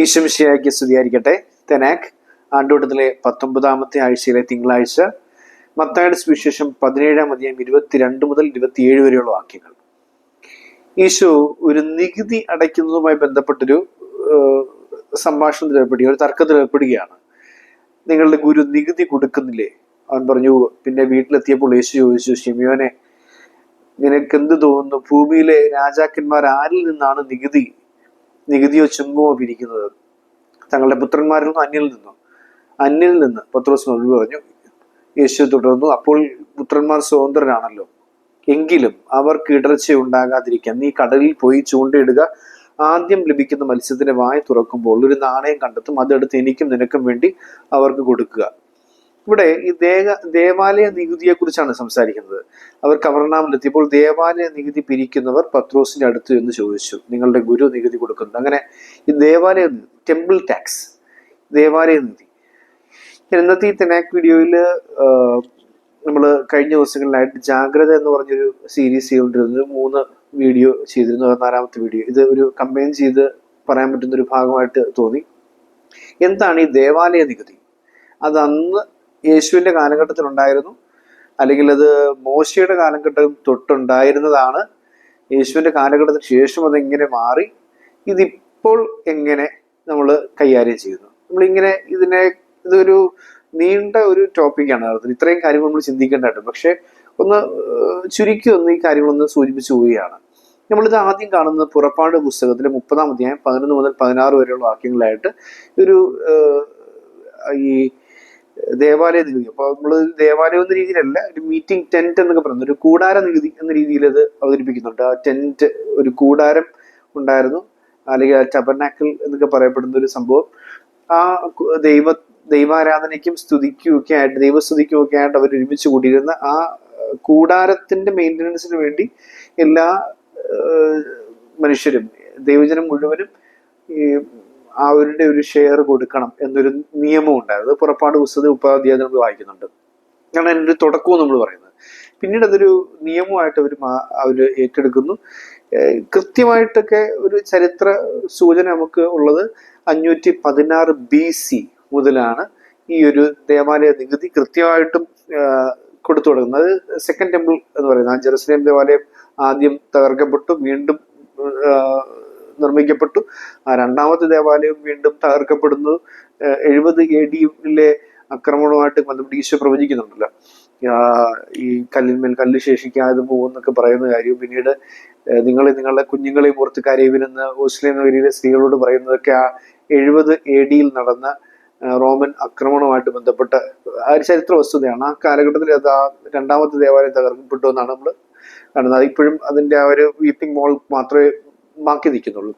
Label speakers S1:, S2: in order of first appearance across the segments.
S1: ഈശംശിയാക്കി സ്തുതിയായിരിക്കട്ടെ. തെനാക് ആണ്ടുകൂട്ടത്തിലെ പത്തൊമ്പതാമത്തെ ആഴ്ചയിലെ തിങ്കളാഴ്ച മത്തായുടെ സുവിശേഷം പതിനേഴാം അധ്യായം ഇരുപത്തിരണ്ട് മുതൽ ഇരുപത്തിയേഴ് വരെയുള്ള വാക്യങ്ങൾ. ഈശോ ഒരു നികുതി അടയ്ക്കുന്നതുമായി ബന്ധപ്പെട്ടൊരു സംഭാഷണത്തിൽ ഏർപ്പെടുക ഒരു തർക്കത്തിൽ ഏർപ്പെടുകയാണ് നിങ്ങളുടെ ഗുരു നികുതി കൊടുക്കുന്നില്ലേ? അവൻ പറഞ്ഞു പിന്നെ വീട്ടിലെത്തിയപ്പോൾ യേശു ചോദിച്ചു ഷിമിയോനെ നിനക്ക് എന്ത് തോന്നുന്നു? ഭൂമിയിലെ രാജാക്കന്മാർ ആരിൽ നിന്നാണ് നികുതി നികുതിയോ ചുങ്കമോ പിരിക്കുന്നത് തങ്ങളുടെ പുത്രന്മാരിൽ നിന്നും അന്യൽ നിന്നും? അന്യൽ നിന്ന് പത്രോസ് മറുപടി പറഞ്ഞു യേശു തുടർന്നു. അപ്പോൾ പുത്രന്മാർ സ്വതന്ത്രരാണല്ലോ. എങ്കിലും അവർക്ക് ഇടർച്ച ഉണ്ടാകാതിരിക്കാൻ നീ കടലിൽ പോയി ചൂണ്ടയിടുക. ആദ്യം ലഭിക്കുന്ന മത്സ്യത്തിന്റെ വായ തുറക്കുമ്പോൾ ഒരു നാണയം കണ്ടെത്തും. അതെടുത്ത് എനിക്കും നിനക്കും വേണ്ടി അവർക്ക് കൊടുക്കുക. ഇവിടെ ഈ ദേവ ദേവാലയ നികുതിയെ കുറിച്ചാണ് സംസാരിക്കുന്നത്. അവർ കവർണാമിലെത്തിയപ്പോൾ ദേവാലയ നികുതി പിരിക്കുന്നവർ പത്രോസിന്റെ അടുത്ത് എന്ന് ചോദിച്ചു. നിങ്ങളുടെ ഗുരു നികുതി കൊടുക്കുന്നത് അങ്ങനെ ഈ ദേവാലയ ടെമ്പിൾ ടാക്സ് ദേവാലയ നികുതി. ഇന്നത്തെ ഈ തെനാക് വീഡിയോയിൽ നമ്മൾ കഴിഞ്ഞ ദിവസങ്ങളിലായിട്ട് ജാഗ്രത എന്ന് പറഞ്ഞൊരു സീരീസ് ചെയ്തുകൊണ്ടിരുന്നത് മൂന്ന് വീഡിയോ ചെയ്തിരുന്നു. നാലാമത്തെ വീഡിയോ. ഇത് ഒരു കമ്പയിൻ ചെയ്ത് പറയാൻ പറ്റുന്ന ഒരു ഭാഗമായിട്ട് തോന്നി. എന്താണ് ഈ ദേവാലയ നികുതി? അത് അന്ന് യേശുവിന്റെ കാലഘട്ടത്തിൽ ഉണ്ടായിരുന്നു അല്ലെങ്കിൽ അത് മോശയുടെ കാലഘട്ടം തൊട്ടുണ്ടായിരുന്നതാണ്. യേശുവിന്റെ കാലഘട്ടത്തിന് ശേഷം അത് എങ്ങനെ മാറി. ഇതിപ്പോൾ എങ്ങനെ നമ്മൾ കൈകാര്യം ചെയ്യുന്നു? നമ്മളിങ്ങനെ ഇതിനെ ഇതൊരു നീണ്ട ഒരു ടോപ്പിക്കാണ് അർത്ഥം ഇത്രയും കാര്യങ്ങൾ നമ്മൾ ചിന്തിക്കേണ്ടതായിട്ട് പക്ഷെ ഒന്ന് ചുരുക്കി ഒന്ന് ഈ കാര്യങ്ങളൊന്ന് സൂചിപ്പിച്ചു പോവുകയാണ്. നമ്മളിത് ആദ്യം കാണുന്നത് പുറപ്പാട് പുസ്തകത്തിലെ മുപ്പതാം അധ്യായം പതിനൊന്ന് മുതൽ പതിനാറ് വരെയുള്ള വാക്യങ്ങളായിട്ട് ഒരു ഈ ദേവാലയ നികുതി. അപ്പൊ നമ്മൾ ദേവാലയം എന്ന രീതിയിലല്ല ഒരു മീറ്റിംഗ് ടെന്റ് എന്നൊക്കെ പറയുന്നത്. ഒരു കൂടാര നികുതി എന്ന രീതിയിൽ അത് അവതരിപ്പിക്കുന്നുണ്ട്. ആ ടെന്റ് ഒരു കൂടാരം ഉണ്ടായിരുന്നു. അല്ലെങ്കിൽ ആ ടബർനാക്കിൾ എന്നൊക്കെ പറയപ്പെടുന്ന ഒരു സംഭവം. ആ ദൈവ ദൈവാരാധനയ്ക്കും സ്തുതിക്കും ഒക്കെ ആയിട്ട് ദൈവസ്തുതിക്കും ഒക്കെ ആയിട്ട് അവർ ഒരുമിച്ച് കൂടിയിരുന്ന ആ കൂടാരത്തിന്റെ മെയിന്റനൻസിന് വേണ്ടി എല്ലാ മനുഷ്യരും ദൈവജനം മുഴുവനും ഈ അവരുടെ ഒരു ഷെയർ കൊടുക്കണം എന്നൊരു നിയമം ഉണ്ടായിരുന്നു. പുറപ്പാട് പുസ്തകം ഉപാധ്യായ നമ്മൾ വായിക്കുന്നുണ്ട്. അങ്ങനെ ഒരു തുടക്കവും നമ്മൾ പറയുന്നത്. പിന്നീട് അതൊരു നിയമമായിട്ട് അവർ അവർ ഏറ്റെടുക്കുന്നു. കൃത്യമായിട്ടൊക്കെ ഒരു ചരിത്ര സൂചന നമുക്ക് ഉള്ളത് അഞ്ഞൂറ്റി പതിനാറ് ബി സി മുതലാണ് ഈ ഒരു ദേവാലയ നികുതി കൃത്യമായിട്ടും കൊടുത്തു തുടങ്ങുന്നത്. സെക്കൻഡ് ടെമ്പിൾ എന്ന് പറയുന്നത്. ജെറുസലേം ദേവാലയം ആദ്യം തകർക്കപ്പെട്ടു. വീണ്ടും നിർമ്മിക്കപ്പെട്ടു. ആ രണ്ടാമത്തെ ദേവാലയം വീണ്ടും തകർക്കപ്പെടുന്നു. എഴുപത് എ ഡിയിലെ ആക്രമണവുമായിട്ട് ബന്ധപ്പെട്ട് ഈശോ പ്രവചിക്കുന്നുണ്ടല്ലോ. ഈ കല്ലിന്മേൽ കല്ല് ശേഷിക്കാതെ പോകുന്നൊക്കെ പറയുന്ന കാര്യം. പിന്നീട് നിങ്ങൾ നിങ്ങളുടെ കുഞ്ഞുങ്ങളെയും ഓർത്ത് കരയുവിനെന്ന് മുസ്ലിം നഗരിയിലെ സ്ത്രീകളോട് പറയുന്നതൊക്കെ ആ എഴുപത് എ ഡിയിൽ നടന്ന റോമൻ ആക്രമണവുമായിട്ട് ബന്ധപ്പെട്ട ആ ഒരു ചരിത്ര വസ്തുതയാണ്. ആ കാലഘട്ടത്തിൽ അത് ആ രണ്ടാമത്തെ ദേവാലയം തകർക്കപ്പെട്ടു എന്നാണ് നമ്മൾ കാണുന്നത് അതിപ്പോഴും അതിന്റെ ആ ഒരു വീപ്പിംഗ് മോൾ മാത്രമേ ബാക്കി നിൽക്കുന്നുള്ളൂ.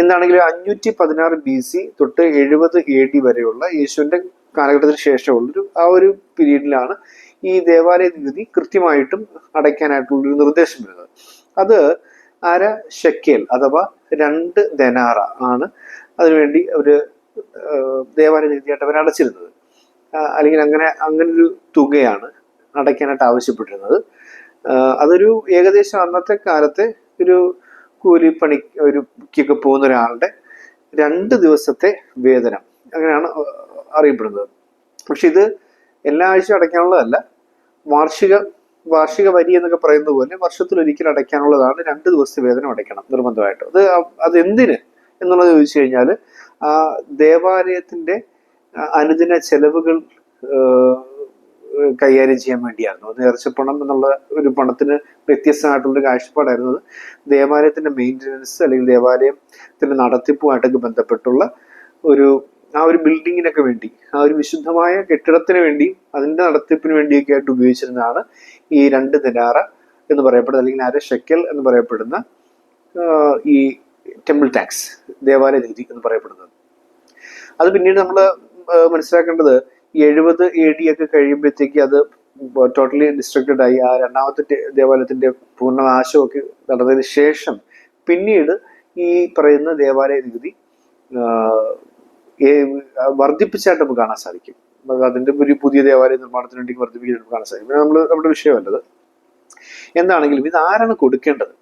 S1: എന്താണെങ്കിലും അഞ്ഞൂറ്റി പതിനാറ് ബി സി തൊട്ട് എഴുപത് എ ഡി വരെയുള്ള യേശുവിന്റെ കാലഘട്ടത്തിന് ശേഷമുള്ളൊരു ആ ഒരു പീരീഡിലാണ് ഈ ദേവാലയ നികുതി കൃത്യമായിട്ടും അടയ്ക്കാനായിട്ടുള്ള ഒരു നിർദ്ദേശം വരുന്നത്. അത് അര ഷെക്കേൽ അഥവാ രണ്ട് ദനാറ ആണ് അതിനുവേണ്ടി ഒരു ദേവാലയ നികുതിയായിട്ട് അവർ അടച്ചിരുന്നത്. അല്ലെങ്കിൽ അങ്ങനെ അങ്ങനെ ഒരു തുകയാണ് അടയ്ക്കാനായിട്ട് ആവശ്യപ്പെട്ടിരുന്നത്. അതൊരു ഏകദേശം അന്നത്തെ കാലത്തെ ഒരു കൂലിപ്പണി ഒരു ക്കൊക്കെ പോകുന്ന ഒരാളുടെ രണ്ട് ദിവസത്തെ വേതനം. അങ്ങനെയാണ് അറിയപ്പെടുന്നത്. പക്ഷെ ഇത് എല്ലാ ആഴ്ച അടയ്ക്കാനുള്ളതല്ല. വാർഷിക വാർഷിക വരി എന്നൊക്കെ പറയുന്നത് പോലെ വർഷത്തിൽ ഒരിക്കൽ അടയ്ക്കാനുള്ളതാണ് രണ്ട് ദിവസത്തെ വേതനം അടയ്ക്കണം നിർബന്ധമായിട്ട്. അത് അതെന്തിന് എന്നുള്ളത് ചോദിച്ചു കഴിഞ്ഞാൽ ആ ദേവാലയത്തിന്റെ അനുദിന ചെലവുകൾ കൈകാര്യം ചെയ്യാൻ വേണ്ടിയായിരുന്നു. അത് നേർച്ചപ്പണം എന്നുള്ള ഒരു പണത്തിന് വ്യത്യസ്തമായിട്ടുള്ള കാഴ്ചപ്പാടായിരുന്നു അത്. ദേവാലയത്തിന്റെ മെയിന്റനൻസ് അല്ലെങ്കിൽ ദേവാലയത്തിന്റെ നടത്തിപ്പുമായിട്ടൊക്കെ ബന്ധപ്പെട്ടുള്ള ഒരു ആ ഒരു ബിൽഡിങ്ങിനൊക്കെ വേണ്ടി ആ ഒരു വിശുദ്ധമായ കെട്ടിടത്തിന് വേണ്ടി അതിന്റെ നടത്തിപ്പിന് വേണ്ടിയൊക്കെ ആയിട്ട് ഉപയോഗിച്ചിരുന്നതാണ് ഈ രണ്ട് ദിനാറ എന്ന് പറയപ്പെടുന്ന അല്ലെങ്കിൽ അര ഷെക്കൽ എന്ന് പറയപ്പെടുന്ന ഈ ടെമ്പിൾ ടാക്സ് ദേവാലയ രീതി എന്ന് പറയപ്പെടുന്നത്. അത് പിന്നീട് നമ്മൾ മനസ്സിലാക്കേണ്ടത് എഴുപത് എ ഡി ഒക്കെ കഴിയുമ്പോഴത്തേക്ക് അത് ടോട്ടലി ഡിസ്ട്രക്റ്റഡ് ആയി. ആ രണ്ടാമത്തെ ദേവാലയത്തിന്റെ പൂർണനാശമൊക്കെ നടന്നതിന് ശേഷം പിന്നീട് ഈ പറയുന്ന ദേവാലയ നികുതി വർദ്ധിപ്പിച്ചായിട്ട് നമുക്ക് കാണാൻ സാധിക്കും. അതിന്റെ ഒരു പുതിയ ദേവാലയ നിർമ്മാണത്തിന് വേണ്ടി വർദ്ധിപ്പിക്കാൻ കാണാൻ സാധിക്കും. നമ്മൾ നമ്മുടെ വിഷയമല്ലത്. എന്താണെങ്കിലും ഇത് ആരാണ് കൊടുക്കേണ്ടത്?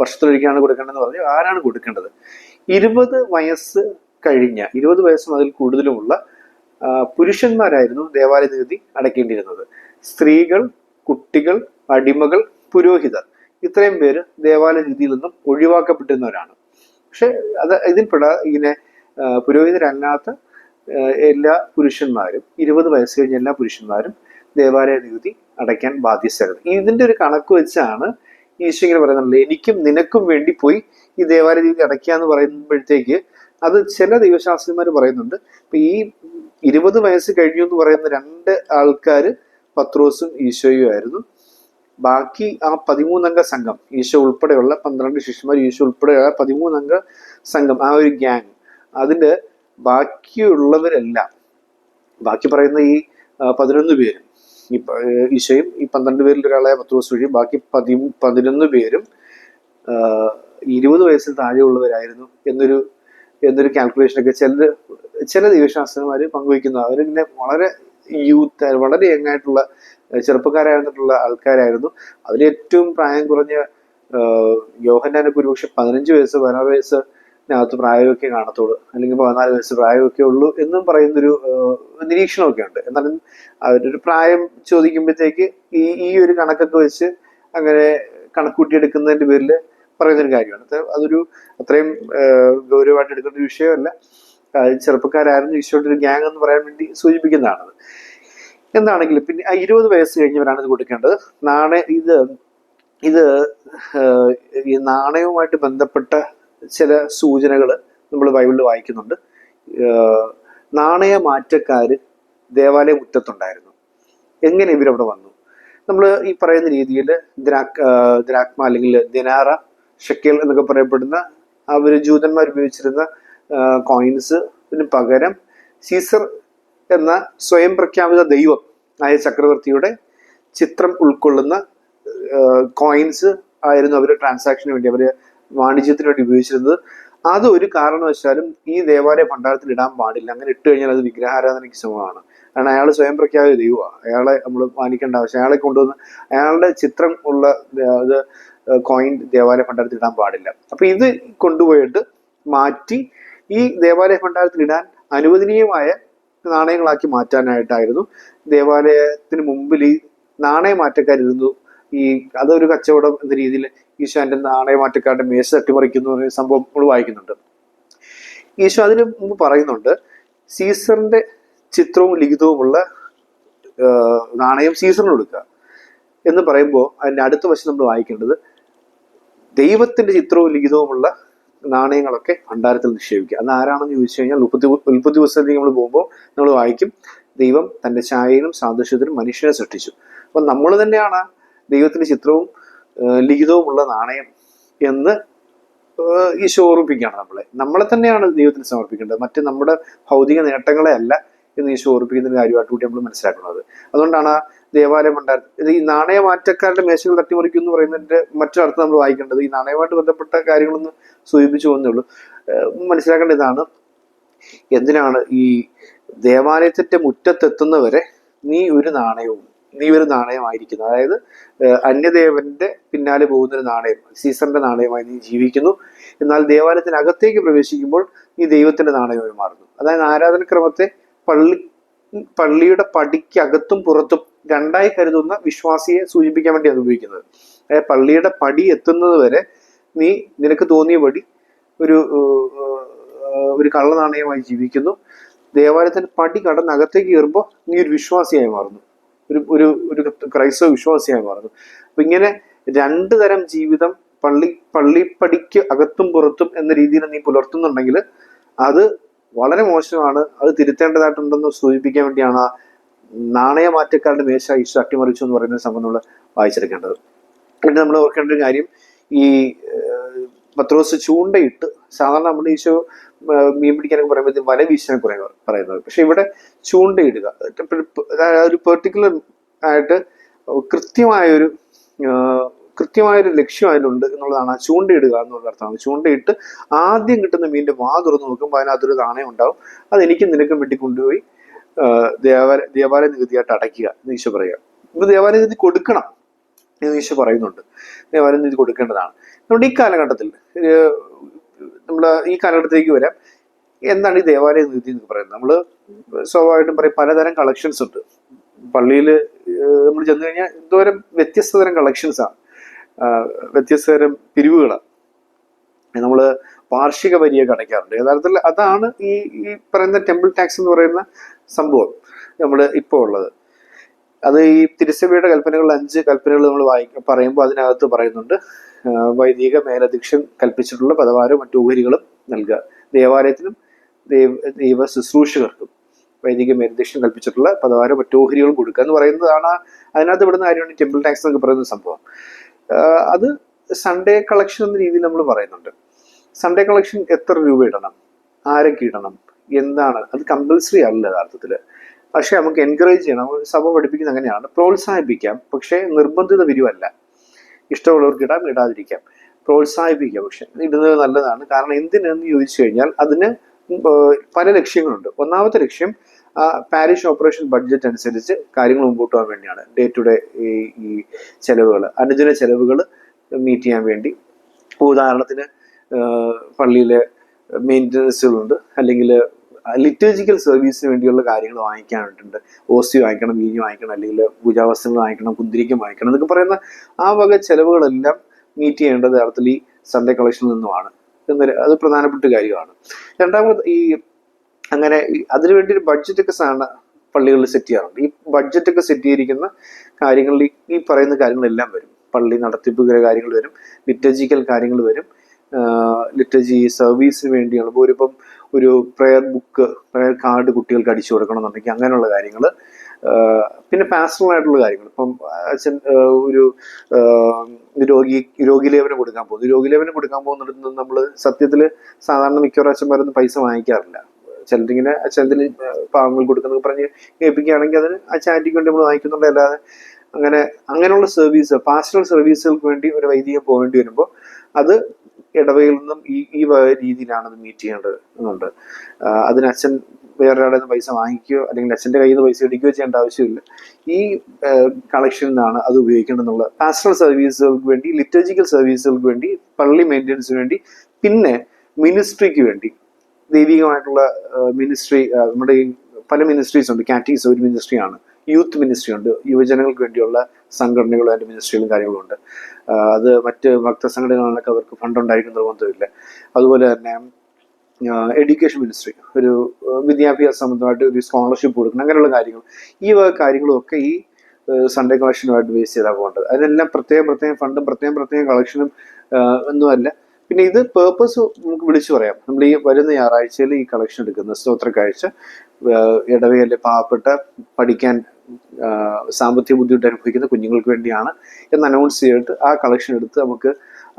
S1: വർഷത്തിലൊരിക്കലാണ് കൊടുക്കേണ്ടതെന്ന് പറഞ്ഞു ആരാണ് കൊടുക്കേണ്ടത്? ഇരുപത് വയസ്സ് കഴിഞ്ഞ ഇരുപത് വയസ്സും അതിൽ കൂടുതലുമുള്ള പുരുഷന്മാരായിരുന്നു ദേവാലയ നികുതി അടയ്ക്കേണ്ടിയിരുന്നത്. സ്ത്രീകൾ കുട്ടികൾ അടിമകൾ പുരോഹിതർ ഇത്രയും പേര് ദേവാലയ നികുതിയിൽ നിന്നും ഒഴിവാക്കപ്പെട്ടിരുന്നവരാണ്. പക്ഷെ അത് ഇതിൽപ്പെടാ ഇങ്ങനെ പുരോഹിതരല്ലാത്ത എല്ലാ പുരുഷന്മാരും ഇരുപത് വയസ്സ് കഴിഞ്ഞ എല്ലാ പുരുഷന്മാരും ദേവാലയ നികുതി അടയ്ക്കാൻ ബാധ്യസ്ഥരാണ് ഇതിന്റെ ഒരു കണക്ക് വെച്ചാണ് ഈശോ ഇങ്ങനെ പറയുന്നത്. എനിക്കും നിനക്കും വേണ്ടി പോയി ഈ ദേവാലയ നികുതി അടയ്ക്കുക എന്ന് പറയുമ്പോഴത്തേക്ക് അത് ചില ദൈവശാസ്ത്രന്മാർ പറയുന്നുണ്ട്. ഇപ്പൊ ഈ ഇരുപത് വയസ്സ് കഴിഞ്ഞു എന്ന് പറയുന്ന രണ്ട് ആൾക്കാർ പത്രോസും ഈശോയും ആയിരുന്നു. ബാക്കി ആ പതിമൂന്നംഗ സംഘം ഈശോ ഉൾപ്പെടെയുള്ള പന്ത്രണ്ട് ശിഷ്യന്മാർ ഈശോ ഉൾപ്പെടെയുള്ള പതിമൂന്നംഗ സംഘം ആ ഒരു ഗ്യാങ് അതിന്റെ ബാക്കിയുള്ളവരെല്ലാം ബാക്കി പറയുന്ന ഈ പതിനൊന്ന് പേരും ഈ ഈശോയും ഈ പന്ത്രണ്ട് പേരിൽ ഒരാളായ പത്രോസ് വഴി ബാക്കി പതി പതിനൊന്ന് പേരും ഇരുപത് വയസ്സിൽ താഴെയുള്ളവരായിരുന്നു എന്നൊരു എന്നൊരു കാൽക്കുലേഷൻ ഒക്കെ ചില ദൈവശാസ്ത്രന്മാർ പങ്കുവയ്ക്കുന്ന. അവരിങ്ങനെ വളരെ യൂത്ത് വളരെ യങ് ആയിട്ടുള്ള ചെറുപ്പക്കാരായിരുന്നിട്ടുള്ള ആൾക്കാരായിരുന്നു. അതിൽ ഏറ്റവും പ്രായം കുറഞ്ഞ യോഹന്നാനൊക്കെ ഒരുപക്ഷെ പതിനഞ്ച് വയസ്സ് പതിനാറ് വയസ്സിനകത്ത് പ്രായമൊക്കെ കാണത്തുള്ളൂ. അല്ലെങ്കിൽ പതിനാല് വയസ്സ് പ്രായമൊക്കെ ഉള്ളൂ എന്നും പറയുന്നൊരു നിരീക്ഷണമൊക്കെ ഉണ്ട്. എന്നാലും അവരൊരു പ്രായം ചോദിക്കുമ്പോഴത്തേക്ക് ഈ ഈ ഒരു കണക്കൊക്കെ വെച്ച് അങ്ങനെ കണക്കൂട്ടിയെടുക്കുന്നതിന്റെ പേരിൽ പറയുന്നൊരു കാര്യമാണ്. അത് അതൊരു അത്രയും ഗൗരവമായിട്ട് എടുക്കേണ്ട ഒരു വിഷയമല്ല. ചെറുപ്പക്കാരായിരുന്നു ഈശോയുടെ ഒരു ഗ്യാങ് എന്ന് പറയാൻ വേണ്ടി സൂചിപ്പിക്കുന്നതാണത് എന്താണെങ്കിലും പിന്നെ ആ ഇരുപത് വയസ്സ് കഴിഞ്ഞവരാണ് ഇത് കൊടുക്കേണ്ടത്. നാണയ ഇത് ഇത് ഈ നാണയവുമായിട്ട് ബന്ധപ്പെട്ട ചില സൂചനകൾ നമ്മൾ ബൈബിളിൽ വായിക്കുന്നുണ്ട്. നാണയ മാറ്റക്കാർ ദേവാലയ മുറ്റത്തുണ്ടായിരുന്നു. എങ്ങനെ ഇവരവിടെ വന്നു? നമ്മൾ ഈ പറയുന്ന രീതിയിൽ ദ്രാക് ദ്രാക്മ അല്ലെങ്കിൽ ദിനാറ ഷെക്കേൽ എന്നൊക്കെ പറയപ്പെടുന്ന അവർ ജൂതന്മാർ ഉപയോഗിച്ചിരുന്ന കോയിൻസ് പകരം സീസർ എന്ന സ്വയം പ്രഖ്യാപിത ദൈവം ആയ ചക്രവർത്തിയുടെ ചിത്രം ഉൾക്കൊള്ളുന്ന കോയിൻസ് ആയിരുന്നു അവർ ട്രാൻസാക്ഷന് വേണ്ടി അവർ വാണിജ്യത്തിന് വേണ്ടി ഉപയോഗിച്ചിരുന്നത്. അത് ഒരു കാരണവശാലും ഈ ദേവാലയ ഭണ്ഡാരത്തിൽ ഇടാൻ പാടില്ല. അങ്ങനെ ഇട്ട് കഴിഞ്ഞാൽ അത് വിഗ്രഹാരാധനയ്ക്ക് സമമാണ്. കാരണം അയാൾ സ്വയം പ്രഖ്യാപിത ദൈവമാണ്. അയാളെ നമ്മൾ മാനിക്കേണ്ട ആവശ്യം അയാളെ കൊണ്ടുവന്ന് അയാളുടെ ചിത്രം ഉള്ള അത് കോയിൻ ദേവാലയ ഭണ്ഡാരത്തിൽ ഇടാൻ പാടില്ല. അപ്പൊ ഇത് കൊണ്ടുപോയിട്ട് മാറ്റി ഈ ദേവാലയ ഭണ്ഡാരത്തിൽ ഇടാൻ അനുവദനീയമായ നാണയങ്ങളാക്കി മാറ്റാനായിട്ടായിരുന്നു. ദേവാലയത്തിന് മുമ്പിൽ ഈ നാണയമാറ്റക്കാരിരുന്നു. ഈ അതൊരു കച്ചവടം എന്ന രീതിയിൽ ഈശോന്റെ നാണയ നാണയമാറ്റക്കാരുടെ മേശ തട്ടിമറിക്കുന്നു എന്ന സംഭവം നമ്മൾ വായിക്കുന്നുണ്ട്. ഈശോ അതിന് മുമ്പ് പറയുന്നുണ്ട് സീസറിന്റെ ചിത്രവും ലിഖിതവുമുള്ള നാണയം സീസറിന് കൊടുക്കുക എന്ന് പറയുമ്പോൾ അതിന്റെ അടുത്ത വശം നമ്മൾ വായിക്കേണ്ടത് ദൈവത്തിന്റെ ചിത്രവും ലിഖിതവുമുള്ള നാണയങ്ങളൊക്കെ ഭണ്ഡാരത്തിൽ നിക്ഷേപിക്കുക. അത് ആരാണെന്ന് ചോദിച്ചു കഴിഞ്ഞാൽ ഉൽപ്പത്തി ഉൽപ്പത്തി പുസ്തകത്തിൽ നമ്മൾ പോകുമ്പോൾ നമ്മൾ വായിക്കും ദൈവം തന്റെ ഛായയിലും സാദൃശ്യത്തിലും മനുഷ്യനെ സൃഷ്ടിച്ചു. അപ്പൊ നമ്മൾ തന്നെയാണ് ദൈവത്തിന്റെ ചിത്രവും ലിഖിതവും ലിഖിതവുമുള്ള നാണയം എന്ന് ഈശോ ഓർമ്മിപ്പിക്കുകയാണ് നമ്മളെ. നമ്മളെ തന്നെയാണ് ദൈവത്തിന് സമർപ്പിക്കേണ്ടത്. മറ്റ് നമ്മുടെ ഭൗതിക നേട്ടങ്ങളെ അല്ല എന്ന് ഈശോ ഓർപ്പിക്കുന്ന കാര്യമായിട്ട് കൂടി നമ്മൾ മനസ്സിലാക്കുന്നത്. അതുകൊണ്ടാണ് ദേവാലയം ഉണ്ടായിരുന്നത് ഇത് ഈ നാണയമാറ്റക്കാരുടെ മേശകൾ തട്ടിമറിക്കും എന്ന് പറയുന്നതിന്റെ മറ്റൊരർത്ഥം നമ്മൾ വായിക്കേണ്ടത് ഈ നാണയമായിട്ട് ബന്ധപ്പെട്ട കാര്യങ്ങളൊന്നും സൂചിപ്പിച്ചു പോകുന്നുള്ളൂ മനസ്സിലാക്കേണ്ട ഇതാണ് എന്തിനാണ് ഈ ദേവാലയത്തിന്റെ മുറ്റത്തെത്തുന്നവരെ നീ ഒരു നാണയവും നീ ഒരു നാണയമായിരിക്കുന്നു അതായത് അന്യദേവന്റെ പിന്നാലെ പോകുന്ന ഒരു നാണയം സീസറിന്റെ നാണയമായി നീ ജീവിക്കുന്നു. എന്നാൽ ദേവാലയത്തിനകത്തേക്ക് പ്രവേശിക്കുമ്പോൾ നീ ദൈവത്തിന്റെ നാണയമായി മാറുന്നു. അതായത് ആരാധനക്രമത്തെ പള്ളി പള്ളിയുടെ പടിക്ക് അകത്തും പുറത്തും രണ്ടായി കരുതുന്ന വിശ്വാസിയെ സൂചിപ്പിക്കാൻ വേണ്ടി അത് ഉപയോഗിക്കുന്നത്. അതായത് പള്ളിയുടെ പടി എത്തുന്നത് വരെ നീ നിനക്ക് തോന്നിയ പടി ഒരു ഒരു കള്ളനാണയമായി ജീവിക്കുന്നു. ദേവാലയത്തിന്റെ പടി കടന്ന് അകത്തേക്ക് കയറുമ്പോൾ നീ ഒരു വിശ്വാസിയായി മാറുന്നു. ഒരു ഒരു ഒരു ക്രൈസ്തവ വിശ്വാസിയായി മാറുന്നു. അപ്പൊ ഇങ്ങനെ രണ്ടു തരം ജീവിതം പള്ളി പള്ളിപ്പടിക്ക് അകത്തും പുറത്തും എന്ന രീതിയിൽ നീ പുലർത്തുന്നുണ്ടെങ്കിൽ അത് വളരെ മോശമാണ്. അത് തിരുത്തേണ്ടതായിട്ടുണ്ടെന്ന് സൂചിപ്പിക്കാൻ വേണ്ടിയാണ് നാണയമാറ്റക്കാരുടെ മേശ ഈശോ അട്ടിമറിച്ചു എന്ന് പറയുന്ന സംഭവം നമ്മൾ വായിച്ചെടുക്കേണ്ടത്. പിന്നെ നമ്മൾ ഓർക്കേണ്ട ഒരു കാര്യം ഈ പത്രോസ് ചൂണ്ടയിട്ട് സാധാരണ നമ്മൾ ഈശോ മീൻ പിടിക്കാനൊക്കെ പറയുമ്പോൾ വല വീശാൻ കുറേ പറയുന്നത്. പക്ഷെ ഇവിടെ ചൂണ്ടയിടുക ഒരു പെർട്ടിക്കുലർ ആയിട്ട് കൃത്യമായൊരു കൃത്യമായൊരു ലക്ഷ്യം അതിലുണ്ട് എന്നുള്ളതാണ്. ചൂണ്ടയിടുക എന്നുള്ള അർത്ഥമാണ്. ചൂണ്ടയിട്ട് ആദ്യം കിട്ടുന്ന മീനിന്റെ വാ തുറന്നു നോക്കുമ്പോൾ അതിനകത്തൊരു നാണയം ഉണ്ടാവും. അത് എനിക്കും നിനക്കും വെട്ടിക്കൊണ്ടുപോയി ദേവാലയ ദേവാലയ നികുതിയായിട്ട് അടയ്ക്കുക എന്ന് ഈശോ പറയുക. ഇപ്പൊ ദേവാലയ നികുതി കൊടുക്കണം എന്ന് ഈശോ പറയുന്നുണ്ട്. ദേവാലയ നികുതി കൊടുക്കേണ്ടതാണ്. നമ്മുടെ ഈ കാലഘട്ടത്തിൽ നമ്മൾ ഈ കാലഘട്ടത്തിലേക്ക് വരാം. എന്താണ് ഈ ദേവാലയ നികുതി എന്ന് പറയുന്നത്? നമ്മൾ സ്വാഭാവികമായിട്ടും പറയും പലതരം കളക്ഷൻസ് ഉണ്ട്. പള്ളിയിൽ നമ്മൾ ചെന്ന് കഴിഞ്ഞാൽ എന്തോരം വ്യത്യസ്ത തരം കളക്ഷൻസ് ആണ് ആ, വ്യത്യസ്ത തരം പിരിവുകളാണ് നമ്മൾ വാർഷിക വരിയൊക്കെ അടയ്ക്കാറുണ്ട് യഥാർത്ഥത്തിൽ അതാണ് ഈ ഈ പറയുന്ന ടെമ്പിൾ ടാക്സ് എന്ന് പറയുന്ന സംഭവം നമ്മൾ ഇപ്പോൾ ഉള്ളത്. അത് ഈ തിരുസഭയുടെ കൽപ്പനകൾ അഞ്ച് കൽപ്പനകൾ നമ്മൾ വായിക്ക പറയുമ്പോൾ അതിനകത്ത് പറയുന്നുണ്ട്. വൈദിക മേലധ്യക്ഷൻ കൽപ്പിച്ചിട്ടുള്ള പദവാരവും മറ്റു ഉപരികളും നൽകുക. ദേവാലയത്തിനും ദൈവ ദൈവ ശുശ്രൂഷകർക്കും വൈദിക മേലധ്യക്ഷൻ കൽപ്പിച്ചിട്ടുള്ള പദവാരവും മറ്റു ഓഹരികളും കൊടുക്കുക എന്ന് പറയുന്നതാണ് അതിനകത്ത് ഇവിടുന്ന് കാര്യമാണ് ടെമ്പിൾ ടാക്സ് എന്നൊക്കെ പറയുന്ന സംഭവം. അത് സൺഡേ കളക്ഷൻ എന്ന രീതിയിൽ നമ്മൾ പറയുന്നുണ്ട്. സൺഡേ കളക്ഷൻ എത്ര രൂപ ഇടണം? ആരൊക്കെ ഇടണം? എന്താണ്? അത് കമ്പൽസറി അല്ല യഥാർത്ഥത്തിൽ പക്ഷെ നമുക്ക് എൻകറേജ് ചെയ്യണം. സഭ പഠിപ്പിക്കുന്നത് അങ്ങനെയാണ്. പ്രോത്സാഹിപ്പിക്കാം. പക്ഷേ നിർബന്ധിത വരുവല്ല ഇഷ്ടമുള്ളവർക്ക് ഇടാം ഇടാതിരിക്കാം. പ്രോത്സാഹിപ്പിക്കാം. പക്ഷെ ഇടുന്നത് നല്ലതാണ്. കാരണം എന്തിനെന്ന് ചോദിച്ചു കഴിഞ്ഞാൽ അതിന് പല ലക്ഷ്യങ്ങളുണ്ട്. ഒന്നാമത്തെ ലക്ഷ്യം പാരിഷ് ഓപ്പറേഷൻ ബഡ്ജറ്റ് അനുസരിച്ച് കാര്യങ്ങൾ മുമ്പോട്ട് പോകാൻ വേണ്ടിയാണ്. ഡേ ടു ഡേ ഈ ചെലവുകൾ അനുദിന ചെലവുകൾ മീറ്റ് ചെയ്യാൻ വേണ്ടി. ഉദാഹരണത്തിന് പള്ളിയിലെ മെയിന്റനൻസുകളുണ്ട് അല്ലെങ്കിൽ ലിറ്റേജിക്കൽ സർവീസിന് വേണ്ടിയുള്ള കാര്യങ്ങൾ വാങ്ങിക്കാനായിട്ടുണ്ട്. ഓസി വാങ്ങിക്കണം വീഞ്ഞ് വാങ്ങിക്കണം അല്ലെങ്കിൽ പൂജാവസ്ത്രങ്ങൾ വാങ്ങിക്കണം കുന്തിരിക്കം വാങ്ങിക്കണം എന്നൊക്കെ പറയുന്ന ആ വക ചെലവുകളെല്ലാം മീറ്റ് ചെയ്യേണ്ടത് യഥാർത്ഥത്തിൽ ഈ സൺഡേ കളക്ഷനിൽ നിന്നുമാണ്. എന്നൊരു അത് പ്രധാനപ്പെട്ട കാര്യമാണ്. രണ്ടാമത് ഈ അങ്ങനെ അതിനു വേണ്ടി ഒരു ബഡ്ജറ്റ് ഒക്കെ സാധാരണ പള്ളികളിൽ സെറ്റ് ചെയ്യാറുണ്ട്. ഈ ബഡ്ജറ്റ് ഒക്കെ സെറ്റ് ചെയ്തിരിക്കുന്ന കാര്യങ്ങളിൽ ഈ- പറയുന്ന കാര്യങ്ങളെല്ലാം വരും. പള്ളി നടത്തിപ്പ് കാര്യങ്ങൾ വരും ലിറ്റജിക്കൽ കാര്യങ്ങൾ വരും. ലിറ്റജി സർവീസിന് വേണ്ടിയാണ്. ഇപ്പോൾ ഇപ്പം ഒരു പ്രെയർ ബുക്ക് പ്രെയർ കാർഡ് കുട്ടികൾക്ക് അടിച്ചു കൊടുക്കണം എന്നുണ്ടെങ്കിൽ അങ്ങനെയുള്ള കാര്യങ്ങൾ പിന്നെ പാസ്റ്ററൽ ആയിട്ടുള്ള കാര്യങ്ങൾ. ഇപ്പം അച്ഛൻ ഒരു രോഗി രോഗിലേപനം കൊടുക്കാൻ പോകുന്നു. രോഗിലേപനം കൊടുക്കാൻ പോകുന്നിടത്ത് നമ്മൾ സത്യത്തിൽ സാധാരണ മിക്കവാറും അച്ഛന്മാരൊന്നും പൈസ വാങ്ങിക്കാറില്ല. ചിലരിങ്ങനെ ചിലതിൽ പാവങ്ങൾ കൊടുക്കുന്നത് പറഞ്ഞ് കേൾപ്പിക്കുകയാണെങ്കിൽ അതിന് ആ ചാരിറ്റിക്ക് വേണ്ടി നമ്മൾ വാങ്ങിക്കുന്നുണ്ട് അല്ലാതെ അങ്ങനെ അങ്ങനെയുള്ള സർവീസ് പാസ്റ്റൽ സർവീസുകൾക്ക് വേണ്ടി ഒരു വൈദികം പോകേണ്ടി വരുമ്പോൾ അത് ഇടവയിൽ നിന്നും ഈ ഈ രീതിയിലാണ് അത് മീറ്റ് ചെയ്യേണ്ടത് എന്നുണ്ട്. ആഹ് അതിന് അച്ഛൻ വേറൊരാളെ നിന്ന് പൈസ വാങ്ങിക്കുകയോ അല്ലെങ്കിൽ അച്ഛന്റെ കയ്യിൽ നിന്ന് പൈസ എടുക്കുകയോ ചെയ്യേണ്ട ആവശ്യമില്ല. ഈ കളക്ഷനിൽ നിന്നാണ് അത് ഉപയോഗിക്കേണ്ടതെന്നുള്ള പാസ്റ്റൽ സർവീസുകൾക്ക് വേണ്ടി ലിറ്റർജിക്കൽ സർവീസുകൾക്ക് വേണ്ടി പള്ളി മെയിന്റെനൻസിന് വേണ്ടി പിന്നെ മിനിസ്ട്രിക്ക് വേണ്ടി ദൈവികമായിട്ടുള്ള മിനിസ്ട്രി നമ്മുടെ പല മിനിസ്ട്രീസ് ഉണ്ട്. കാറ്റീസ് ഒരു മിനിസ്ട്രിയാണ് യൂത്ത് മിനിസ്ട്രി ഉണ്ട്. യുവജനങ്ങൾക്ക് വേണ്ടിയുള്ള സംഘടനകളും അതിന്റെ മിനിസ്ട്രികളും കാര്യങ്ങളും ഉണ്ട്. അത് മറ്റ് ഭക്തസംഘടനകളിലൊക്കെ അവർക്ക് ഫണ്ട് ഉണ്ടായിരിക്കും നിർബന്ധമില്ല അതുപോലെ തന്നെ എഡ്യൂക്കേഷൻ മിനിസ്ട്രി ഒരു വിദ്യാഭ്യാസ സംബന്ധമായിട്ട് ഒരു സ്കോളർഷിപ്പ് കൊടുക്കണം. അങ്ങനെയുള്ള കാര്യങ്ങൾ. ഈ വക കാര്യങ്ങളൊക്കെ ഈ സൺഡേ കളക്ഷനുമായിട്ട് ബേസ് ചെയ്താൽ പോകേണ്ടത്. അതിനെല്ലാം പ്രത്യേകം പ്രത്യേകം ഫണ്ടും പ്രത്യേകം പ്രത്യേകം കളക്ഷനും ഒന്നുമല്ല. പിന്നെ ഇത് പേർപ്പസ് നമുക്ക് വിളിച്ചു പറയാം. നമ്മൾ ഈ വരുന്ന ഞായറാഴ്ചയിൽ ഈ കളക്ഷൻ എടുക്കുന്ന സ്തോത്ര കാഴ്ച ഇടവയിലെ പാവപ്പെട്ട പഠിക്കാൻ സാമ്പത്തിക ബുദ്ധിമുട്ട് അനുഭവിക്കുന്ന കുഞ്ഞുങ്ങൾക്ക് വേണ്ടിയാണ് എന്ന് അനൗൺസ് ചെയ്തിട്ട് ആ കളക്ഷൻ എടുത്ത് നമുക്ക്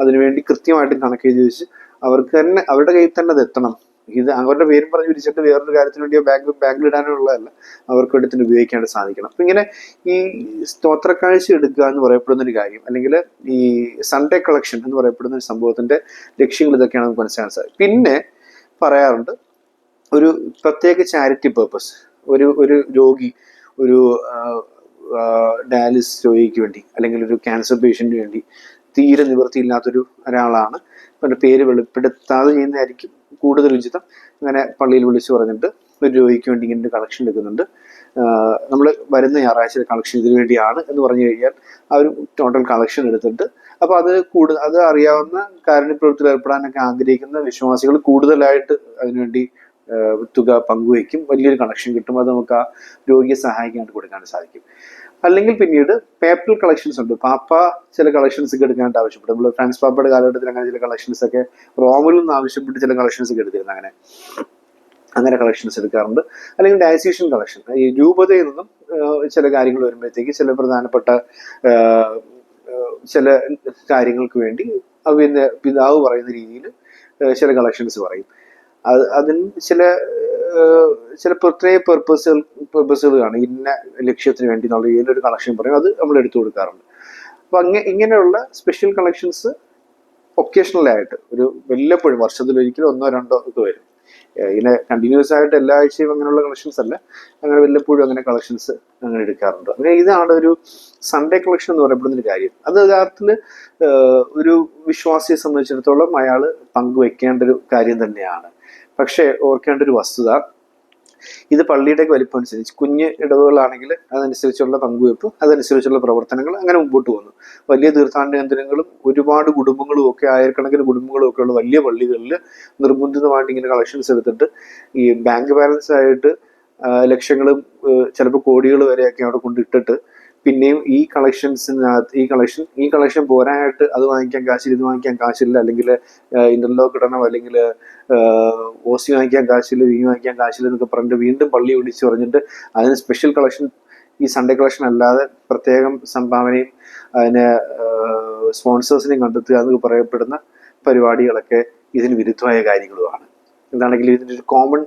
S1: അതിനുവേണ്ടി കൃത്യമായിട്ട് കണക്ക് എഴുതി വെച്ച് അവർക്ക് തന്നെ അവരുടെ കയ്യിൽ തന്നെ അത് എത്തണം. ഇത് അവരുടെ പേരും പറഞ്ഞ് വിരിച്ചിട്ട് വേറൊരു കാര്യത്തിന് വേണ്ടിയോ ബാങ്ക് ബാങ്കിൽ ഇടാനുള്ളതല്ല അവർക്ക് എടുത്തിട്ട് ഉപയോഗിക്കാനായിട്ട് സാധിക്കണം. അപ്പൊ ഇങ്ങനെ ഈ സ്തോത്രക്കാഴ്ച എടുക്കുക എന്ന് പറയപ്പെടുന്ന ഒരു കാര്യം അല്ലെങ്കിൽ ഈ സൺഡേ കളക്ഷൻ എന്ന് പറയപ്പെടുന്ന ഒരു സംഭവത്തിന്റെ ലക്ഷ്യങ്ങൾ ഇതൊക്കെയാണ് നമുക്ക് മനസ്സിലാക്കാൻ സാധിക്കും പിന്നെ പറയാറുണ്ട് ഒരു പ്രത്യേക ചാരിറ്റി പേർപ്പസ് ഒരു ഒരു രോഗി ഒരു ഡയാലിസിസ് രോഗിക്ക് വേണ്ടി അല്ലെങ്കിൽ ഒരു ക്യാൻസർ പേഷ്യന്റിന് വേണ്ടി തീരെ നിവൃത്തിയില്ലാത്തൊരു ഒരാളാണ്. അവരുടെ പേര് വെളിപ്പെടുത്താതെ ചെയ്യുന്നതായിരിക്കും. കൂടുതൽ ഉചിതം അങ്ങനെ പള്ളിയിൽ വിളിച്ചു പറഞ്ഞിട്ട് ഒരു രോഗിക്ക് വേണ്ടി ഇങ്ങനെ ഒരു കളക്ഷൻ എടുക്കുന്നുണ്ട് നമ്മൾ വരുന്ന ഞായറാഴ്ച കളക്ഷൻ ഇതിനു വേണ്ടിയാണ് എന്ന് പറഞ്ഞു കഴിഞ്ഞാൽ ആ ഒരു ടോട്ടൽ കളക്ഷൻ എടുത്തിട്ട് അപ്പോൾ അത് കൂടുതൽ അത് അറിയാവുന്ന കാരുണ്യ പ്രവൃത്തിയിൽ ഏർപ്പെടാനൊക്കെ ആഗ്രഹിക്കുന്ന വിശ്വാസികൾ കൂടുതലായിട്ട് അതിനുവേണ്ടി തുക പങ്കുവയ്ക്കും വലിയൊരു കണക്ഷൻ കിട്ടും അത് നമുക്ക് ആ രോഗിയെ സഹായിക്കാനായിട്ട് കൊടുക്കാൻ സാധിക്കും. അല്ലെങ്കിൽ പിന്നീട് പേപ്പർ കളക്ഷൻസ് ഉണ്ട്. പാപ്പ ചില കളക്ഷൻസ് ഒക്കെ എടുക്കാനായിട്ട് ആവശ്യപ്പെടും. നമ്മൾ ഫ്രാൻസ് പാപ്പയുടെ കാലഘട്ടത്തിൽ അങ്ങനെ ചില കളക്ഷൻസ് ഒക്കെ റോമിൽ നിന്ന് ആവശ്യപ്പെട്ട് ചില കളക്ഷൻസ് ഒക്കെ എടുത്തിരുന്നു അങ്ങനെ. അങ്ങനെ കളക്ഷൻസ് എടുക്കാറുണ്ട്. അല്ലെങ്കിൽ ഡയസീഷ്യൻ കളക്ഷൻ ഈ രൂപതയിൽ നിന്നും ചില കാര്യങ്ങൾ വരുമ്പോഴത്തേക്ക് ചില പ്രധാനപ്പെട്ട ചില കാര്യങ്ങൾക്ക് വേണ്ടി അവ പിതാവ് പറയുന്ന രീതിയിൽ ചില കളക്ഷൻസ് പറയും. അത് അതിന് ചില ചില പ്രത്യേക പെർപ്പസുകൾ പെർപ്പസുകൾ കാണും. ഇന്ന ലക്ഷ്യത്തിന് വേണ്ടി നമ്മൾ ഇതിലൊരു കളക്ഷൻ പറയും. അത് നമ്മൾ എടുത്തു കൊടുക്കാറുണ്ട്. അപ്പൊ അങ്ങനെ ഇങ്ങനെയുള്ള സ്പെഷ്യൽ കളക്ഷൻസ് ഒക്കേഷണലായിട്ട് ഒരു വല്ലപ്പോഴും വർഷത്തിലൊരിക്കലും ഒന്നോ രണ്ടോ ഒക്കെ വരും. ഇങ്ങനെ കണ്ടിന്യൂസ് ആയിട്ട് എല്ലാ ആഴ്ചയും അങ്ങനെയുള്ള കളക്ഷൻസ് അല്ല. അങ്ങനെ വല്ലപ്പോഴും അങ്ങനെ കളക്ഷൻസ് അങ്ങനെ എടുക്കാറുണ്ട്. അങ്ങനെ ഇതാണ് ഒരു സൺഡേ കളക്ഷൻ എന്ന് പറയപ്പെടുന്ന ഒരു കാര്യം. അത് യഥാർത്ഥത്തിൽ ഒരു വിശ്വാസിയെ സംബന്ധിച്ചിടത്തോളം അയാൾ പങ്കുവെക്കേണ്ട ഒരു കാര്യം തന്നെയാണ്. പക്ഷേ ഓർക്കേണ്ട ഒരു വസ്തുത ഇത് പള്ളിയുടെ വലിപ്പം അനുസരിച്ച് കുഞ്ഞ് ഇടവുകളാണെങ്കിൽ അതനുസരിച്ചുള്ള പങ്കുവയ്പ്പ് അതനുസരിച്ചുള്ള പ്രവർത്തനങ്ങൾ അങ്ങനെ മുമ്പോട്ട് പോകുന്നു. വലിയ തീർത്ഥാടന കേന്ദ്രങ്ങളും ഒരുപാട് കുടുംബങ്ങളും ഒക്കെ ആയിരക്കണക്കിന് കുടുംബങ്ങളും ഒക്കെ ഉള്ള വലിയ പള്ളികളിൽ നിർബന്ധിതമായിട്ട് ഇങ്ങനെ കളക്ഷൻസ് എടുത്തിട്ട് ഈ ബാങ്ക് ബാലൻസ് ആയിട്ട് ലക്ഷങ്ങളും ചിലപ്പോൾ കോടികൾ വരെയൊക്കെ അവിടെ കൊണ്ടിട്ടിട്ട് പിന്നെയും ഈ കളക്ഷൻസിനകത്ത് ഈ കളക്ഷൻ ഈ കളക്ഷൻ പോരാനായിട്ട് അത് വാങ്ങിക്കാൻ കാശില്ല ഇത് വാങ്ങിക്കാൻ കാശില്ല അല്ലെങ്കിൽ ഇന്റർലോക്ക് ഇടണം അല്ലെങ്കിൽ ഒ സി വാങ്ങിക്കാൻ കാശില്ല വി വാങ്ങിക്കാൻ കാശില്ല എന്നൊക്കെ പറഞ്ഞിട്ട് വീണ്ടും പള്ളി ഓടിച്ച് പറഞ്ഞിട്ട് അതിന് സ്പെഷ്യൽ കളക്ഷൻ ഈ സൺഡേ കളക്ഷൻ അല്ലാതെ പ്രത്യേകം സംഭാവനയും അതിന് സ്പോൺസേഴ്സിനെയും കണ്ടെത്തുക എന്നൊക്കെ പറയപ്പെടുന്ന പരിപാടികളൊക്കെ ഇതിന് വിരുദ്ധമായ കാര്യങ്ങളുമാണ്. എന്താണെങ്കിൽ ഇതിന്റെ ഒരു കോമൺ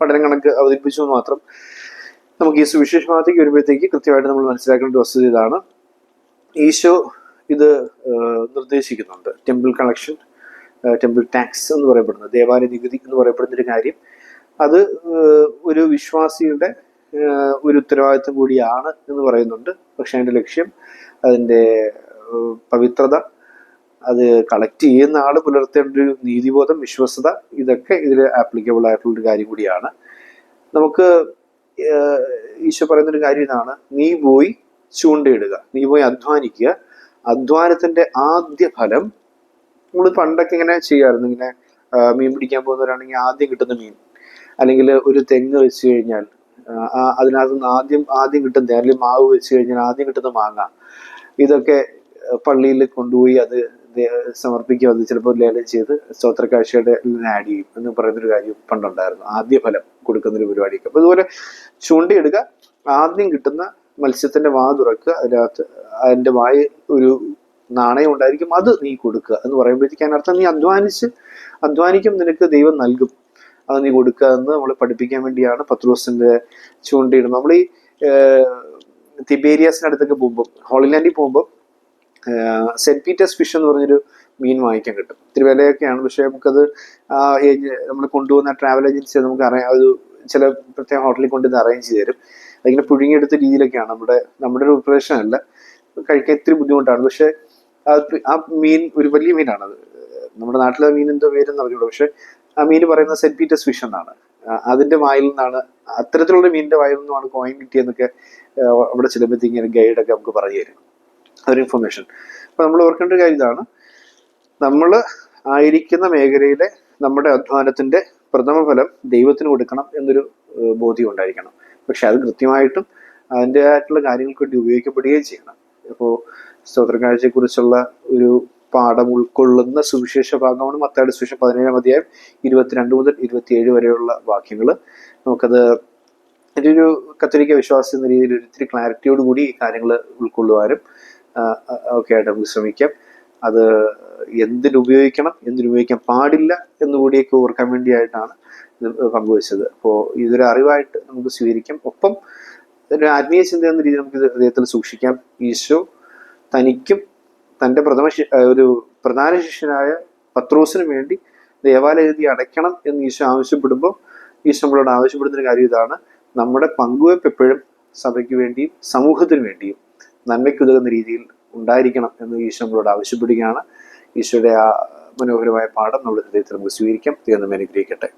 S1: പഠനം കണക്ക് അവതരിപ്പിച്ചു മാത്രം നമുക്ക് ഈ സുവിശേഷ ഭാഗത്തേക്ക് വരുമ്പോഴത്തേക്ക് കൃത്യമായിട്ട് നമ്മൾ മനസ്സിലാക്കേണ്ട വസ്തുത ഇതാണ്. ഈശോ ഇത് നിർദ്ദേശിക്കുന്നുണ്ട്. ടെമ്പിൾ കളക്ഷൻ ടെമ്പിൾ ടാക്സ് എന്ന് പറയപ്പെടുന്നത് ദേവാലയ നികുതി എന്ന് പറയപ്പെടുന്ന ഒരു കാര്യം. അത് ഒരു വിശ്വാസിയുടെ ഒരു ഉത്തരവാദിത്വം കൂടിയാണ് എന്ന് പറയുന്നുണ്ട്. പക്ഷേ അതിന്റെ ലക്ഷ്യം അതിന്റെ പവിത്രത അത് കളക്ട് ചെയ്യുന്ന ആൾ പുലർത്തേണ്ട ഒരു നീതിബോധം വിശ്വസത ഇതൊക്കെ ഇതിൽ ആപ്ലിക്കബിൾ ആയിട്ടുള്ള ഒരു കാര്യം കൂടിയാണ്. നമുക്ക് ഈശോ പറയുന്ന ഒരു കാര്യം ഇതാണ്. നീ പോയി ചൂണ്ടയിടുക. നീ പോയി അധ്വാനിക്കുക. അധ്വാനത്തിന്റെ ആദ്യ ഫലം നമ്മൾ പണ്ടൊക്കെ ഇങ്ങനെ ചെയ്യാറുണ്ട്. ഇങ്ങനെ മീൻ പിടിക്കാൻ പോകുന്നവരാണെങ്കിൽ ആദ്യം കിട്ടുന്ന മീൻ. അല്ലെങ്കിൽ ഒരു തെങ്ങ് വെച്ച് കഴിഞ്ഞാൽ അതിനകത്ത് നിന്ന് ആദ്യം ആദ്യം കിട്ടുന്ന അല്ലെങ്കിൽ മാവ് വെച്ച് കഴിഞ്ഞാൽ ആദ്യം കിട്ടുന്ന മാങ്ങ. ഇതൊക്കെ പള്ളിയിൽ കൊണ്ടുപോയി അത് ദേ- വന്ന് ചിലപ്പോൾ ലേലം ചെയ്ത് സ്തോത്രക്കാഴ്ചയുടെ ആഡ് ചെയ്യും എന്ന് പറയുന്നൊരു കാര്യം പണ്ടുണ്ടായിരുന്നു. ആദ്യ ഫലം കൊടുക്കുന്ന ഒരു പരിപാടിയൊക്കെ. അപ്പൊ ഇതുപോലെ ചൂണ്ടയിടുക ആദ്യം കിട്ടുന്ന മത്സ്യത്തിന്റെ വാ തുറക്കുക അതിനകത്ത് അതിന്റെ വായ ഒരു നാണയം ഉണ്ടായിരിക്കും അത് നീ കൊടുക്കുക എന്ന് പറയുമ്പോഴത്തേക്ക് അതിനർത്ഥം നീ അധ്വാനിച്ച് അധ്വാനിക്കും നിനക്ക് ദൈവം നൽകും. അത് നീ കൊടുക്കുക എന്ന് നമ്മളെ പഠിപ്പിക്കാൻ വേണ്ടിയാണ് പത്ത് ദിവസത്തിന്റെ ചൂണ്ടയിടുന്നത് നമ്മൾ ഈ തിബേരിയസിനടുത്തൊക്കെ പോകുമ്പോൾ ഹോളിലാൻഡിൽ പോകുമ്പോൾ സെന്റ് പീറ്റേഴ്സ് ഫിഷ് എന്ന് പറഞ്ഞൊരു മീൻ വാങ്ങിക്കാൻ കിട്ടും. ഇത്തിരി വിലയൊക്കെയാണ്. പക്ഷെ നമുക്കത് നമ്മൾ കൊണ്ടുപോകുന്ന ട്രാവൽ ഏജൻസി നമുക്ക് അറിയാം അത് ചില പ്രത്യേക ഹോട്ടലിൽ കൊണ്ടുവന്ന് അറേഞ്ച് ചെയ്ത് തരും. അതിങ്ങനെ പുഴുങ്ങിയെടുത്ത രീതിയിലൊക്കെയാണ് നമ്മുടെ നമ്മുടെ ഒരു പ്രിപ്പറേഷൻ അല്ല. കഴിക്കാൻ ഇത്തിരി ബുദ്ധിമുട്ടാണ്. പക്ഷേ ആ മീൻ ഒരു വലിയ മീനാണത്. നമ്മുടെ നാട്ടിലെ മീൻ എന്തോ പേരെന്ന് അറിഞ്ഞോളൂ പക്ഷേ ആ മീൻ പറയുന്നത് സെന്റ് പീറ്റേഴ്സ് ഫിഷ് എന്നാണ്. അതിന്റെ വായിൽ നിന്നാണ് അത്തരത്തിലുള്ള മീനിന്റെ വായിൽ നിന്നുമാണ് കോയിൻ കിട്ടിയെന്നൊക്കെ അവിടെ ചെല്ലുമ്പോഴത്തേക്ക് ഗൈഡൊക്കെ നമുക്ക് പറഞ്ഞു തരും. ഒരു ഇൻഫർമേഷൻ അപ്പൊ നമ്മൾ ഓർക്കേണ്ട ഒരു കാര്യം ഇതാണ്. നമ്മൾ ആയിരിക്കുന്ന മേഖലയിലെ നമ്മുടെ അധ്വാനത്തിന്റെ പ്രഥമ ഫലം ദൈവത്തിന് കൊടുക്കണം എന്നൊരു ബോധ്യം ഉണ്ടായിരിക്കണം. പക്ഷെ അത് കൃത്യമായിട്ടും അതിന്റെതായിട്ടുള്ള കാര്യങ്ങൾക്ക് വേണ്ടി ഉപയോഗിക്കപ്പെടുകയും ചെയ്യണം. ഇപ്പോൾ സ്തോത്രക്കാഴ്ചയെക്കുറിച്ചുള്ള ഒരു പാഠം ഉൾക്കൊള്ളുന്ന സുവിശേഷ ഭാഗമാണ് മത്തായുടെ സുവിശേഷം പതിനേഴാം അധ്യായം ഇരുപത്തിരണ്ട് മുതൽ ഇരുപത്തിയേഴ് വരെയുള്ള വാക്യങ്ങൾ നമുക്കത് ഒരു കത്തോലിക്ക വിശ്വാസം എന്ന രീതിയിൽ ഒരു ഇത്തിരി ക്ലാരിറ്റിയോട് കൂടി ഈ കാര്യങ്ങൾ ഉൾക്കൊള്ളുവാനും ഒക്കെ ആയിട്ട് നമുക്ക് ശ്രമിക്കാം. അത് എന്തിനുപയോഗിക്കണം എന്തിനുപയോഗിക്കാൻ പാടില്ല എന്നുകൂടിയൊക്കെ ഓർക്കാൻ വേണ്ടിയായിട്ടാണ് ഇത് പങ്കുവച്ചത്. അപ്പോൾ ഇതൊരു അറിവായിട്ട് നമുക്ക് സ്വീകരിക്കാം. ഒപ്പം ഒരു ആത്മീയ ചിന്ത എന്ന രീതിയിൽ നമുക്ക് ഇത് ഹൃദയത്തിൽ സൂക്ഷിക്കാം. ഈശോ തനിക്കും തന്റെ പ്രഥമ ഒരു പ്രധാന ശിഷ്യനായ പത്രോസിന് വേണ്ടി ദേവാലയതി അടയ്ക്കണം എന്ന് ഈശോ ആവശ്യപ്പെടുമ്പോൾ ഈശോ നമ്മളോട് ആവശ്യപ്പെടുന്ന ഒരു കാര്യം ഇതാണ്. നമ്മുടെ പങ്കുവെപ്പ് എപ്പോഴും സഭയ്ക്ക് വേണ്ടിയും സമൂഹത്തിന് വേണ്ടിയും നന്മയ്ക്കുതകുന്ന രീതിയിൽ ഉണ്ടായിരിക്കണം എന്ന് ഈശോ നമ്മളോട് ആവശ്യപ്പെടുകയാണ്. ഈശോയുടെ ആ മനോഹരമായ പാഠം നമ്മുടെ ഹൃദയത്തിൽ നമുക്ക് സ്വീകരിക്കാം. തീർന്നും അനുഗ്രഹിക്കട്ടെ.